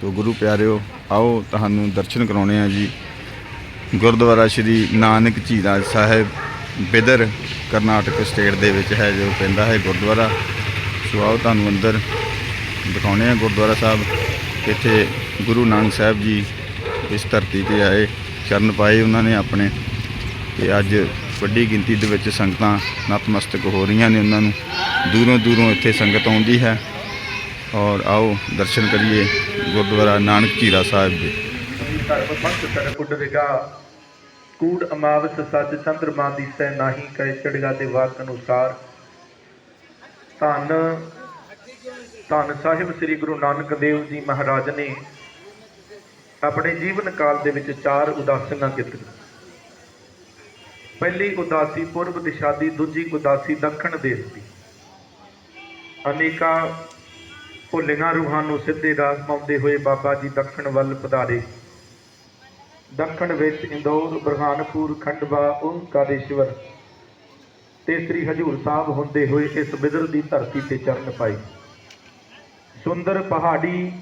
ਤੋ ਗੁਰੂ ਪਿਆਰਿਓ, ਆਓ ਤੁਹਾਨੂੰ ਦਰਸ਼ਨ ਕਰਾਉਣੇ ਆ ਜੀ। ਗੁਰਦੁਆਰਾ ਸ਼੍ਰੀ ਨਾਨਕ ਝੀਰਾ ਸਾਹਿਬ, ਬਿਦਰ ਕਰਨਾਟਕ ਸਟੇਟ ਦੇ ਵਿੱਚ ਹੈ, ਜੋ ਪੈਂਦਾ ਹੈ ਗੁਰਦੁਆਰਾ। ਸੋ ਆਓ ਤੁਹਾਨੂੰ ਅੰਦਰ ਦਿਖਾਉਣੇ ਆ ਗੁਰਦੁਆਰਾ ਸਾਹਿਬ। ਇੱਥੇ ਗੁਰੂ ਨਾਨਕ ਸਾਹਿਬ ਜੀ ਇਸ ਧਰਤੀ ਤੇ ਆਏ, ਚਰਨ ਪਾਏ ਉਹਨਾਂ ਨੇ ਆਪਣੇ। ਤੇ ਅੱਜ ਵੱਡੀ ਗਿਣਤੀ ਦੇ ਵਿੱਚ ਸੰਗਤਾਂ ਨਤਮਸਤਕ ਹੋ ਰਹੀਆਂ ਨੇ ਉਹਨਾਂ ਨੂੰ। ਦੂਰੋਂ ਦੂਰੋਂ ਇੱਥੇ ਸੰਗਤ ਆਉਂਦੀ ਹੈ। ਔਰ ਆਓ ਦਰਸ਼ਨ ਕਰੀਏ ਗੁਰਦੁਆਰਾ ਨਾਨਕ ਝੀਰਾ ਸਾਹਿਬ ਦੇ ਧਰਮ ਪੰਥ ਤਰ ਕੁਡਰਿਗਾ ਕੂੜ ਅਮਾਵਸ ਸੱਚ ਚੰਦਰਮਾ ਦੀ ਸੈ ਨਾਹੀ ਕੈ ਚੜਗਾ ਤੇ ਵਾਕ ਅਨੁਸਾਰ। ਧੰਨ ਧੰਨ ਸਾਹਿਬ ਸ੍ਰੀ ਗੁਰੂ ਨਾਨਕ ਦੇਵ ਜੀ ਮਹਾਰਾਜ ਨੇ ਆਪਣੇ ਜੀਵਨ ਕਾਲ ਦੇ ਵਿੱਚ ਚਾਰ ਉਦਾਸੀਆਂ ਕੀਤੀਆਂ। ਪਹਿਲੀ ਉਦਾਸੀ ਪੂਰਬ ਦਿਸ਼ਾ ਦੀ, ਦੂਜੀ ਉਦਾਸੀ ਦੱਖਣ ਦੇਸ਼ ਦੀ। ਅਨੇਕਾਂ ਭੁੱਲੀਆਂ ਰੂਹਾਂ ਨੂੰ ਸਿੱਧੇ ਰਾਹ ਪਾਉਂਦੇ ਹੋਏ ਬਾਬਾ ਜੀ ਦੱਖਣ ਵੱਲ ਪਧਾਰੇ। ਦੱਖਣ ਵਿੱਚ ਇੰਦੌਰ, ਬਰਹਾਨਪੁਰ, ਖੰਡਵਾ ਓੰਕਾਰੇਸ਼ਵਰ ਤੇ ਸ੍ਰੀ ਹਜੂਰ ਸਾਹਿਬ ਹੁੰਦੇ ਹੋਏ ਇਸ ਬਿਦਰ ਦੀ ਧਰਤੀ ਤੇ ਚਰਨ ਪਾਈ ਸੁੰਦਰ ਪਹਾੜੀ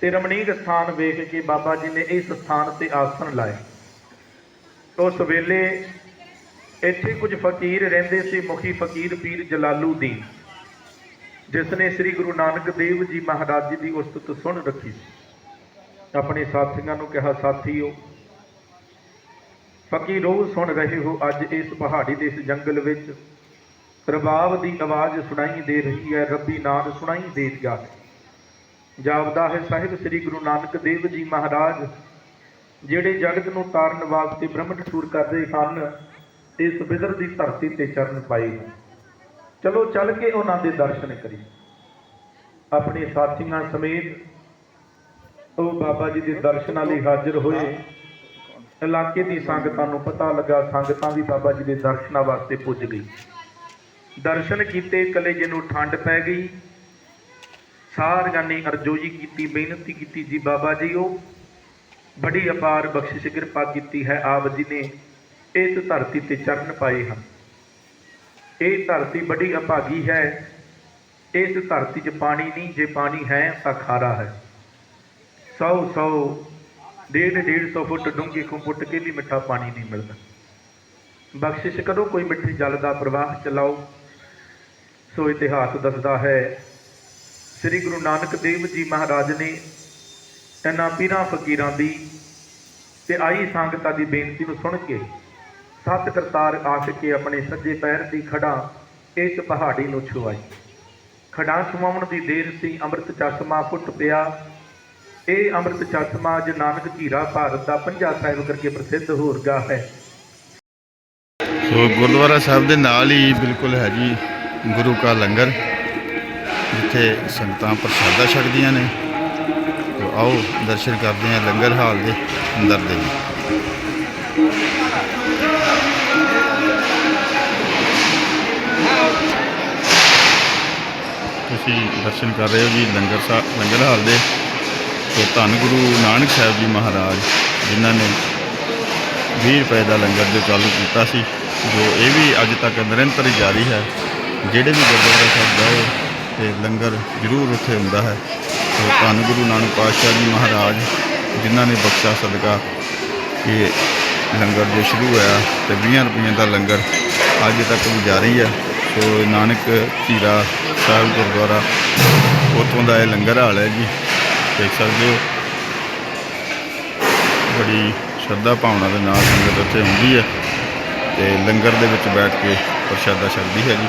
ਤੇ ਰਮਣੀਕ ਸਥਾਨ ਵੇਖ ਕੇ ਬਾਬਾ ਜੀ ਨੇ ਇਸ ਸਥਾਨ ਤੇ ਆਸਣ ਲਾਏ। ਉਸ ਵੇਲੇ ਇੱਥੇ ਕੁਝ ਫਕੀਰ ਰਹਿੰਦੇ ਸੀ, ਮੁਖੀ ਫਕੀਰ ਪੀਰ ਜਲਾਲੂ ਦੀ ਜਿਸ ਨੇ ਸ੍ਰੀ ਗੁਰੂ ਨਾਨਕ ਦੇਵ ਜੀ ਮਹਾਰਾਜ ਜੀ ਦੀ ਉਸਤਤ ਸੁਣ ਰੱਖੀ। ਸੀ ਆਪਣੇ ਸਾਥੀਆਂ ਨੂੰ ਕਿਹਾ, ਸਾਥੀਓ, ਫਕੀਰੋ ਸੁਣ ਰਹੇ ਹੋ, ਅੱਜ ਇਸ ਪਹਾੜੀ ਦੇ ਇਸ ਜੰਗਲ ਵਿੱਚ ਰਬਾਬ ਦੀ ਆਵਾਜ਼ ਸੁਣਾਈ ਦੇ ਰਹੀ ਹੈ, ਰੱਬੀ ਨਾਦ ਸੁਣਾਈ ਦੇ ਰਿਹਾ ਹੈ। ਜਾਪਦਾ ਹੈ, ਸਾਹਿਬ, ਸ੍ਰੀ ਗੁਰੂ ਨਾਨਕ ਦੇਵ ਜੀ ਮਹਾਰਾਜ, ਜਿਹੜੇ ਜਗਤ ਨੂੰ ਤਾਰਨ ਵਾਸਤੇ ਬ੍ਰਹਮ ਟੂਰ ਕਰਦੇ ਹਨ, ਇਸ ਬਿਦਰ ਦੀ ਧਰਤੀ ਤੇ ਚਰਨ ਪਾਏ ਹਨ। ਚਲੋ ਚੱਲ ਕੇ ਉਹਨਾਂ ਦੇ ਦਰਸ਼ਨ ਕਰੀਏ। ਆਪਣੇ ਸਾਥੀਆਂ ਸਮੇਤ ਉਹ ਬਾਬਾ ਜੀ ਦੇ ਦਰਸ਼ਨਾਂ ਲਈ ਹਾਜ਼ਰ ਹੋਏ। ਇਲਾਕੇ ਦੀ ਸੰਗਤਾਂ ਨੂੰ ਪਤਾ ਲੱਗਾ, ਸੰਗਤਾਂ ਵੀ ਬਾਬਾ ਜੀ ਦੇ ਦਰਸ਼ਨਾਂ ਵਾਸਤੇ ਪੁੱਜ ਗਈ। ਦਰਸ਼ਨ ਕੀਤੇ, ਕਲੇਜੇ ਨੂੰ ਠੰਡ ਪੈ ਗਈ। ਸਾਰਿਆਂ ਨੇ ਅਰਜ਼ੋਈ ਕੀਤੀ ਬੇਨਤੀ ਕੀਤੀ ਜੀ ਬਾਬਾ ਜੀ ਉਹ। ਬੜੀ ਅਪਾਰ ਬਖਸ਼ਿਸ਼, ਕਿਰਪਾ ਕੀਤੀ ਹੈ ਆਪ ਜੀ ਨੇ। ਇਸ ਧਰਤੀ ਤੇ ਚਰਨ ਪਾਏ ਹਨ। ਇਹ ਧਰਤੀ ਬੜੀ ਅਭਾਗੀ ਹੈ। ਇਸ ਧਰਤੀ 'ਚ ਪਾਣੀ ਨਹੀਂ, ਜੇ ਪਾਣੀ ਹੈ ਤਾਂ ਖਾਰਾ ਹੈ। ਸੌ ਸੌ, ਡੇਢ ਡੇਢ ਸੌ ਫੁੱਟ ਡੂੰਘੀ ਖੂਹ ਪੁੱਟ ਕੇ ਵੀ ਮਿੱਠਾ ਪਾਣੀ ਨਹੀਂ ਮਿਲਦਾ। ਬਖਸ਼ਿਸ਼ ਕਰੋ, ਕੋਈ ਮਿੱਠੇ ਜਲ ਦਾ ਪ੍ਰਵਾਹ ਚਲਾਓ। ਸੋ ਇਤਿਹਾਸ ਦੱਸਦਾ ਹੈ, ਸ੍ਰੀ ਗੁਰੂ ਨਾਨਕ ਦੇਵ ਜੀ ਮਹਾਰਾਜ ਨੇ ਇਹਨਾਂ ਪੀਰਾਂ ਫਕੀਰਾਂ ਦੀ ਤੇ ਆਈ ਸੰਗਤਾਂ ਦੀ ਬੇਨਤੀ ਨੂੰ ਸੁਣ ਕੇ ਸਤ ਕਰਤਾਰ ਆਖ ਕੇ ਆਪਣੇ ਸੱਜੇ ਪੈਰ ਦੀ ਖੜਾ ਇਸ ਪਹਾੜੀ ਨੂੰ ਛੁਆਈ। ਖੜਾ ਛੁਆਉਣ ਦੀ ਦੇਰ ਸੀ ਅੰਮ੍ਰਿਤ ਚਸ਼ਮਾ ਫੁੱਟ ਪਿਆ। ਇਹ ਅੰਮ੍ਰਿਤ ਚਸ਼ਮਾ ਅੱਜ ਨਾਨਕ ਝੀਰਾ ਭਾਰਤ ਦਾ ਪੰਜਾ ਸਾਹਿਬ ਕਰਕੇ ਪ੍ਰਸਿੱਧ ਹੋ ਰਿਹਾ ਹੈ। ਸੋ ਗੁਰਦੁਆਰਾ ਸਾਹਿਬ ਦੇ ਨਾਲ ਹੀ ਬਿਲਕੁਲ ਹੈ ਜੀ ਗੁਰੂ ਕਾ ਲੰਗਰ, ਜਿੱਥੇ ਸੰਗਤਾਂ ਪ੍ਰਸ਼ਾਦਾ ਛਕਦੀਆਂ ਨੇ। ਤੋ ਆਓ ਦਰਸ਼ਨ ਕਰਦੇ ਹਾਂ ਲੰਗਰ ਹਾਲ ਦੇ ਅੰਦਰ ਦੇ। ਤੁਸੀਂ ਦਰਸ਼ਨ ਕਰ ਰਹੇ ਹੋ ਜੀ ਲੰਗਰ ਸਾਹਿਬ ਲੰਗਰ ਹਾਲ ਦੇ। ਤੋ ਧੰਨ ਗੁਰੂ ਨਾਨਕ ਸਾਹਿਬ ਜੀ ਮਹਾਰਾਜ, ਜਿਨ੍ਹਾਂ ਨੇ 20 ਰੁਪਏ ਦਾ ਲੰਗਰ ਜੋ ਚਾਲੂ ਕੀਤਾ ਸੀ, ਜੋ ਇਹ ਵੀ ਅੱਜ ਤੱਕ ਨਿਰੰਤਰ ਜਾਰੀ ਹੈ। ਜਿਹੜੇ ਵੀ ਗੁਰਦੁਆਰਾ ਸਾਹਿਬ ਜਾਓ ਤੇ ਲੰਗਰ ਜ਼ਰੂਰ ਉੱਥੇ ਹੁੰਦਾ ਹੈ। ਸੋ ਧੰਨ ਗੁਰੂ ਨਾਨਕ ਪਾਤਸ਼ਾਹ ਜੀ ਮਹਾਰਾਜ, ਜਿਨ੍ਹਾਂ ਨੇ ਬਖਸ਼ਾ ਸਦਕਾ ਇਹ ਲੰਗਰ ਜੋ ਸ਼ੁਰੂ ਹੋਇਆ ਤੇ 20 ਰੁਪਈਆਂ ਦਾ ਲੰਗਰ ਅੱਜ ਤੱਕ ਵੀ ਜਾਰੀ ਹੈ। ਸੋ ਨਾਨਕ ਧੀਰਾ ਸਾਹਿਬ ਗੁਰਦੁਆਰਾ, ਉੱਥੋਂ ਦਾ ਇਹ ਲੰਗਰ ਹਾਲ ਹੈ ਜੀ। ਦੇਖ ਸਕਦੇ ਹੋ। ਬੜੀ ਸ਼ਰਧਾ ਭਾਵਨਾ ਦੇ ਨਾਲ ਸੰਗਤ ਉੱਥੇ ਹੁੰਦੀ ਹੈ ਤੇ ਲੰਗਰ ਦੇ ਵਿੱਚ ਬੈਠ ਕੇ ਪ੍ਰਸ਼ਾਦਾ ਛਕਦੀ ਹੈ ਜੀ।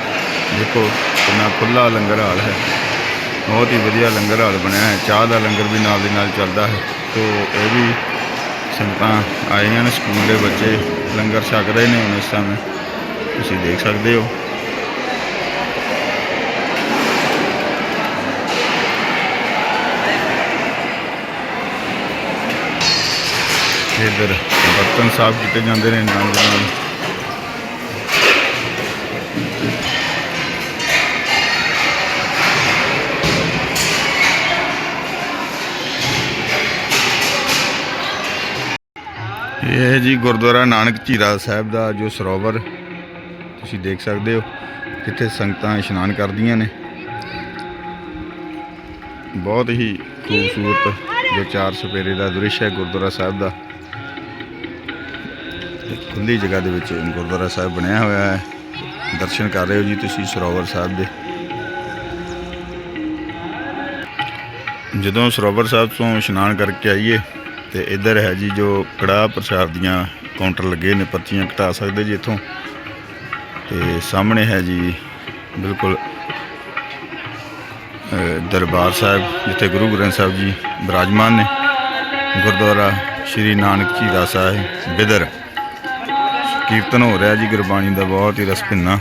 ਦੇਖੋ ਕਿੰਨਾ ਖੁੱਲਾ ਲੰਗਰ ਹਾਲ ਹੈ। ਬਹੁਤ ਹੀ ਵਧੀਆ ਲੰਗਰ ਹਾਲ ਬਣਿਆ ਹੈ। ਚਾਹ ਦਾ ਲੰਗਰ ਵੀ ਨਾਲ ਦੀ ਨਾਲ ਚੱਲਦਾ ਹੈ। ਤੋ ਇਹ ਵੀ ਸੰਗਤਾਂ ਆਈਆਂ ਨੇ, ਸਕੂਲ ਦੇ ਬੱਚੇ ਲੰਗਰ ਛਕ ਰਹੇ ਨੇ ਹੁਣ ਇਸ ਸਮੇਂ ਤੁਸੀਂ ਦੇਖ ਸਕਦੇ ਹੋ। ਇੱਧਰ ਬਰਤਨ ਸਾਫ਼ ਕੀਤੇ ਜਾਂਦੇ ਨੇ ਨਾਲ ਨਾਲ। ਇਹ ਹੈ ਜੀ ਗੁਰਦੁਆਰਾ ਨਾਨਕ ਝੀਰਾ ਸਾਹਿਬ ਦਾ ਜੋ ਸਰੋਵਰ ਤੁਸੀਂ ਦੇਖ ਸਕਦੇ ਹੋ ਜਿੱਥੇ ਸੰਗਤਾਂ ਇਸ਼ਨਾਨ ਕਰਦੀਆਂ ਨੇ। ਬਹੁਤ ਹੀ ਖੂਬਸੂਰਤ ਜੋ ਚਾਰ ਸਪੇਰੇ ਦਾ ਦ੍ਰਿਸ਼ ਹੈ ਗੁਰਦੁਆਰਾ ਸਾਹਿਬ ਦਾ। ਇੱਕ ਖੁੱਲੀ ਜਗ੍ਹਾ ਦੇ ਵਿੱਚ ਗੁਰਦੁਆਰਾ ਸਾਹਿਬ ਬਣਿਆ ਹੋਇਆ ਹੈ। ਦਰਸ਼ਨ ਕਰ ਰਹੇ ਹੋ ਜੀ ਤੁਸੀਂ ਸਰੋਵਰ ਸਾਹਿਬ ਦੇ। ਜਦੋਂ ਸਰੋਵਰ ਸਾਹਿਬ ਤੋਂ ਇਸ਼ਨਾਨ ਕਰਕੇ ਆਈਏ ਤੇ ਇੱਧਰ ਹੈ ਜੀ ਜੋ ਕੜਾਹ ਪ੍ਰਸ਼ਾਦ ਦੀਆਂ ਕਾਊਂਟਰ ਲੱਗੇ ਨੇ, ਪਰਚੀਆਂ ਘਟਾ ਸਕਦੇ ਜੀ ਇੱਥੋਂ। ਤੇ ਸਾਹਮਣੇ ਹੈ ਜੀ ਬਿਲਕੁਲ ਦਰਬਾਰ ਸਾਹਿਬ, ਜਿੱਥੇ ਗੁਰੂ ਗ੍ਰੰਥ ਸਾਹਿਬ ਜੀ ਬਿਰਾਜਮਾਨ ਨੇ। ਗੁਰਦੁਆਰਾ ਸ਼੍ਰੀ ਨਾਨਕ ਜੀ ਦਾ ਸਾਹਿਬ ਬਿਦਰ ਕੀਰਤਨ ਹੋ ਰਿਹਾ ਜੀ, ਗੁਰਬਾਣੀ ਦਾ ਬਹੁਤ ਹੀ ਰਸ ਭਿੰਨਾ।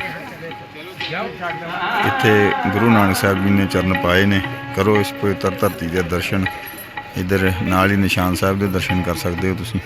ਇੱਥੇ ਗੁਰੂ ਨਾਨਕ ਸਾਹਿਬ ਜੀ ਨੇ ਚਰਨ ਪਾਏ ਨੇ। ਕਰੋ ਇਸ ਪਵਿੱਤਰ ਧਰਤੀ ਦੇ ਦਰਸ਼ਨ। ਇੱਧਰ ਨਾਲ ਹੀ ਨਿਸ਼ਾਨ ਸਾਹਿਬ ਦੇ ਦਰਸ਼ਨ ਕਰ ਸਕਦੇ ਹੋ ਤੁਸੀਂ।